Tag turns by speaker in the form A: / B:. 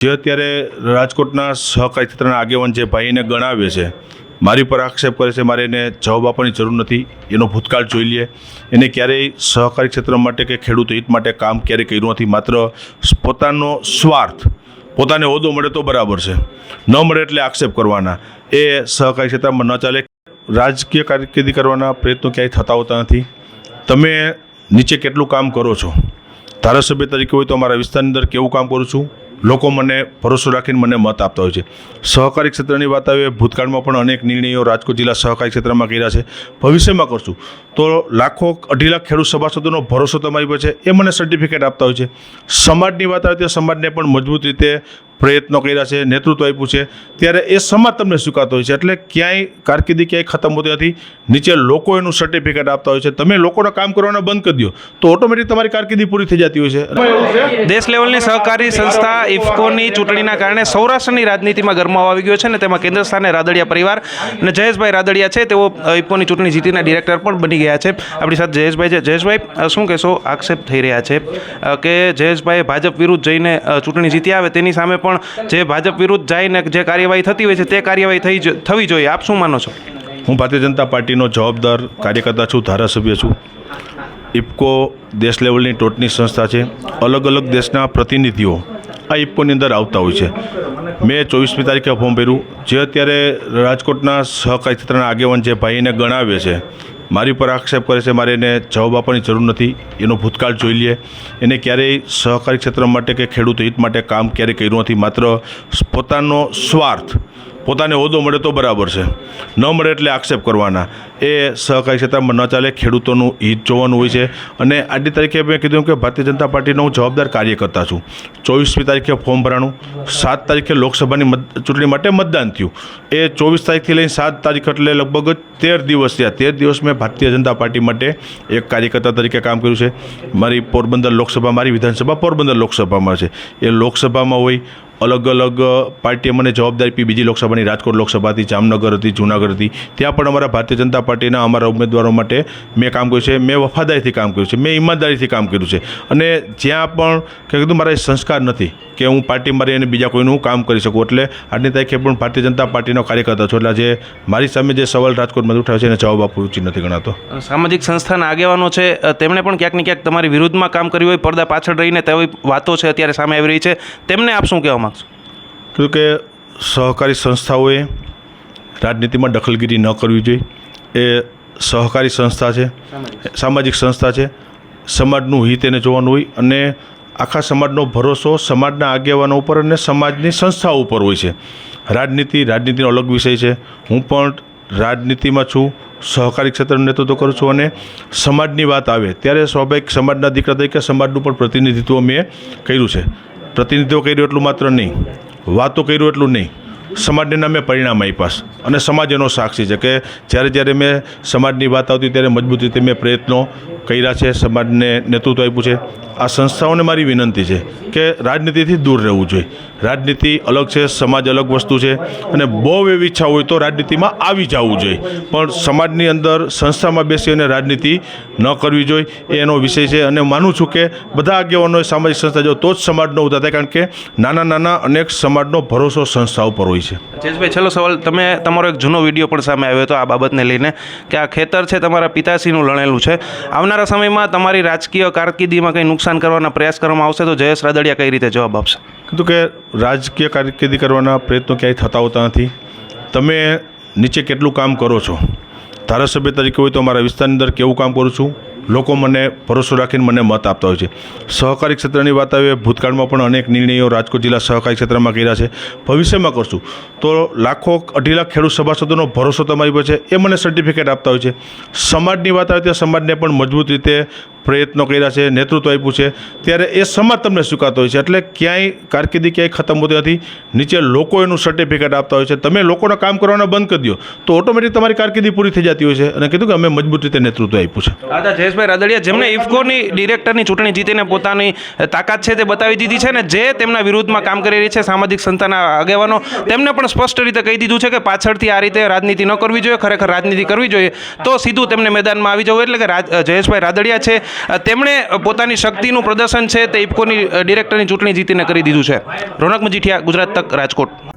A: જે અત્યારે રાજકોટના સહકારી ક્ષેત્રના આગેવાન જે ભાઈને ગણાવે છે, મારી પર આક્ષેપ કરે છે, મારે એને જવાબ આપવાની જરૂર નથી, એનો ભૂતકાળ જોઈ લઈએ એને ક્યારેય સહકારી ક્ષેત્ર માટે કે ખેડૂત હિત માટે કામ ક્યારેય કર્યું નથી, માત્ર પોતાનો સ્વાર્થ, પોતાને હોદ્દો મળે તો બરાબર છે. ન મળે એટલે આક્ષેપ કરવાના. એ સહકારી ક્ષેત્રમાં ન ચાલે, રાજકીય કારકિર્દી કરવાના પ્રયત્નો ક્યાંય થતા હોતા નથી. તમે નીચે કેટલું કામ કરો છો? ધારાસભ્ય તરીકે હોય તો અમારા વિસ્તારની અંદર કેવું કામ કરું છું? લોકો મને ભરોસો રાખીને મને મત આપતા હોય છે. સહકારી ક્ષેત્રની વાત આવે, ભૂતકાળમાં પણ અનેક નિર્ણયો રાજકોટ જિલ્લા સહકારી ક્ષેત્રમાં કર્યા છે. ભવિષ્યમાં કરશું. તો લાખો, અઢી લાખ ખેડૂત સભાસદોનો ભરોસો તમારી પર છે, એ મને સર્ટિફિકેટ આપતા હોય છે. સમાજની વાત આવે તો સમાજને પણ મજબૂત રીતે પ્રયત્નો કર્યા છે, નેતૃત્વ આપ્યું છે, ત્યારે એ સમાજ તમને સ્વીકારતો હોય છે. એટલે ક્યાંય કારકિર્દી ક્યાંય ખતમ હોતી નથી. નીચે લોકો એનું સર્ટિફિકેટ આપતા હોય છે. તમે લોકોના કામ કરવાના બંધ કરી દો. તો ઓટોમેટિક તમારી કારકિર્દી પૂરી થઈ જતી હોય છે.
B: દેશ લેવલની સહકારી સંસ્થા ઇફકોની ચૂંટણીના કારણે સૌરાષ્ટ્રની રાજનીતિમાં ગરમાવો આવી ગયો છે અને તેમાં કેન્દ્ર સ્થાને રાદડિયા પરિવાર અને જયેશભાઈ રાદડિયા છે. તેઓ ઇફકોની ચૂંટણી જીતીના ડિરેક્ટર પણ બની ગયા છે. આપણી સાથે જયેશભાઈ છે. જયેશભાઈ શું કહેશો? આક્ષેપ થઈ રહ્યા છે કે જયેશભાઈ ભાજપ વિરુદ્ધ જઈને ચૂંટણી જીતી આવે તેની સામે પણ જે ભાજપ વિરુદ્ધ જઈને જે કાર્યવાહી થતી હોય છે, તે કાર્યવાહી થઈ થવી જોઈએ. આપ શું માનો છો?
A: હું ભારતીય જનતા પાર્ટીનો જવાબદાર કાર્યકર્તા છું, ધારાસભ્ય છું. ઇફકો દેશ લેવલની ટોચની સંસ્થા છે. અલગ અલગ દેશના પ્રતિનિધિઓ આ ઇફકોની અંદર આવતા હોય છે. મેં ચોવીસમી તારીખે ફોર્મ ભર્યું. જે અત્યારે રાજકોટના સહકારી ક્ષેત્રના આગેવાન જે ભાઈને ગણાવે છે મારી પર આક્ષેપ કરે છે, મારે એને જવાબ આપવાની જરૂર નથી. એનો ભૂતકાળ જોઈ લઈએ એને ક્યારેય સહકારી ક્ષેત્ર માટે કે ખેડૂત હિત માટે કામ ક્યારેય કર્યું નથી. માત્ર પોતાનો સ્વાર્થ પોતાને હોદ્દો મળે તો બરાબર છે. ન મળે એટલે આક્ષેપ કરવાના. એ સહકારી ક્ષેત્રમાં ન ચાલે, ખેડૂતોનું હિત જોવાનું હોય છે. અને આજની તારીખે મેં કીધું કે ભારતીય જનતા પાર્ટીનો હું જવાબદાર કાર્યકર્તા છું. ચોવીસમી તારીખે ફોર્મ ભરાણું, સાત તારીખે લોકસભાની ચૂંટણી માટે મતદાન થયું. એ ચોવીસ તારીખથી લઈને સાત તારીખ એટલે લગભગ તેર દિવસ થયા. તેર દિવસ મેં ભારતીય જનતા પાર્ટી માટે એક કાર્યકર્તા તરીકે કામ કર્યું છે. મારી પોરબંદર લોકસભા, મારી વિધાનસભા પોરબંદર લોકસભામાં છે. એ લોકસભામાં હોય અલગ અલગ પાર્ટીએ મને જવાબદારી આપી. બીજી લોકસભાની રાજકોટ લોકસભાથી જામનગર હતી જૂનાગઢ હતી ત્યાં પણ અમારા ભારતીય જનતા પાર્ટીના અમારા ઉમેદવારો માટે મેં કામ કર્યું છે. મેં વફાદારીથી કામ કર્યું છે. મેં ઈમાનદારીથી કામ કર્યું છે. અને જ્યાં પણ કે કીધું મારા સંસ્કાર નથી કે હું પાર્ટી મારી અને બીજા કોઈનું હું કામ કરી શકું. એટલે આજની તારીખે પણ ભારતીય જનતા પાર્ટીનો કાર્યકર્તા છું. એટલે જે મારી સામે જે સવાલ રાજકોટમાં ઉઠાવે છે એને જવાબ આપવું ઉચિત નથી ગણાતો.
B: સામાજિક સંસ્થાના આગેવાનો છે. તેમણે પણ ક્યાંક ને ક્યાંક તમારી વિરુદ્ધમાં કામ કર્યું હોય, પડદા પાછળ રહીને તેવી વાતો છે, અત્યારે સામે આવી રહી છે. તેમને આપ શું કહેવા
A: કીધું કે સહકારી સંસ્થાઓએ રાજનીતિમાં દખલગીરી ન કરવી જોઈએ. એ સહકારી સંસ્થા છે સામાજિક. સંસ્થા છે. સમાજનું હિત એને જોવાનું હોય અને આખા સમાજનો ભરોસો સમાજના આગેવાનો ઉપર અને સમાજની સંસ્થાઓ ઉપર હોય છે. રાજનીતિ રાજનીતિનો અલગ વિષય છે. હું પણ રાજનીતિમાં છું સહકારી ક્ષેત્રનું નેતૃત્વ કરું છું અને સમાજની વાત આવે ત્યારે સ્વાભાવિક સમાજના દીકરા તરીકે સમાજનું પણ પ્રતિનિધિત્વ મેં કર્યું છે. પ્રતિનિધિત્વ કર્યું એટલું માત્ર નહીં. વાતો કર્યું એટલું નહીં. સમાજને નામે પરિણામ આપ્યા અને સમાજ એનો સાક્ષી છે કે જ્યારે જ્યારે મેં સમાજની વાત આવતી ત્યારે મજબૂત રીતે મેં પ્રયત્નો કર્યા છે, સમાજને નેતૃત્વ આપ્યું છે. આ સંસ્થાઓને મારી વિનંતી છે કે રાજનીતિથી દૂર રહેવું જોઈએ. રાજનીતિ અલગ છે, સમાજ અલગ વસ્તુ છે અને બહુ એવી ઈચ્છા હોય તો રાજનીતિમાં આવી જવું જોઈએ. પણ સમાજની અંદર સંસ્થામાં બેસી અને રાજનીતિ ન કરવી જોઈએ એ એનો વિષય છે અને માનું છું કે બધા આગેવાનોએ સામાજિક સંસ્થા જો તો જ સમાજનો ઉદ્ધાર થાય કારણ કે નાના નાના અનેક સમાજનો ભરોસો સંસ્થા ઉપર હોય છે.
B: જયેશભાઈ છેલ્લો સવાલ. તમે તમારો એક જૂનો વીડિયો પણ સામે આવ્યો હતો આ બાબતને લઈને કે આ ખેતર છે, તમારા પિતાશ્રીનું લણેલું છે. આવનારા સમયમાં તમારી રાજકીય કારકિર્દીમાં કંઈ નુકસાન કરવાના પ્રયાસ કરવામાં આવશે તો જયેશ રાદડિયા કઈ રીતે જવાબ આપશે?
A: કીધું કે રાજકીય કારકિર્દી કરવાના પ્રયત્નો ક્યાંય થતા હોતા નથી. તમે નીચે કેટલું કામ કરો છો? ધારાસભ્ય તરીકે હોય તો અમારા વિસ્તારની અંદર કેવું કામ કરું છું? લોકો મને, ભરોસો રાખીને મને મત આપતા હોય છે. સહકારી ક્ષેત્રની વાત આવે, ભૂતકાળમાં પણ અનેક નિર્ણયો રાજકોટ જિલ્લા સહકારી ક્ષેત્રમાં કર્યા છે. ભવિષ્યમાં કરશું. તો લાખો, અઢી લાખ ખેડૂત સભાસદોનો ભરોસો તમારી પર છે, એ મને સર્ટિફિકેટ આપતા હોય છે. સમાજની વાત આવે, ત્યાં સમાજને પણ મજબૂત રીતે પ્રયત્નો કર્યા છે, નેતૃત્વ આપ્યું છે. ત્યારે એ સમાજ તમને સ્વીકારતો હોય છે. એટલે ક્યાંય કારકિર્દી ક્યાંય ખતમ હોતી નથી. નીચે લોકો એનું સર્ટિફિકેટ આપતા હોય છે. તમે લોકોના કામ કરવાના બંધ કરી દો. તો ઓટોમેટિક તમારી કારકિર્દી પૂરી થઈ જતી હોય છે. અને કીધું કે અમે મજબૂત રીતે નેતૃત્વ આપ્યું છે.
B: દાદા જયેશભાઈ રાદડિયા જેમણે ઇફકોની ડિરેક્ટરની ચૂંટણી જીતીને પોતાની તાકાત છે તે બતાવી દીધી છે ને જે તેમના વિરુદ્ધમાં કામ કરી રહી છે સામાજિક સંસ્થાના આગેવાનો તેમને પણ સ્પષ્ટ રીતે કહી દીધું છે કે પાછળથી આ રીતે રાજનીતિ ન કરવી જોઈએ ખરેખર રાજનીતિ કરવી જોઈએ તો સીધું તેમને મેદાનમાં આવી જવું એટલે કે જયેશભાઈ રાદડિયા છે. તેમણે પોતાની શક્તિનું પ્રદર્શન છે તે ઇફકોની ડિરેક્ટરની ચૂંટણી જીતીને કરી દીધું છે. રોનક મજીઠિયા ગુજરાત તક રાજકોટ.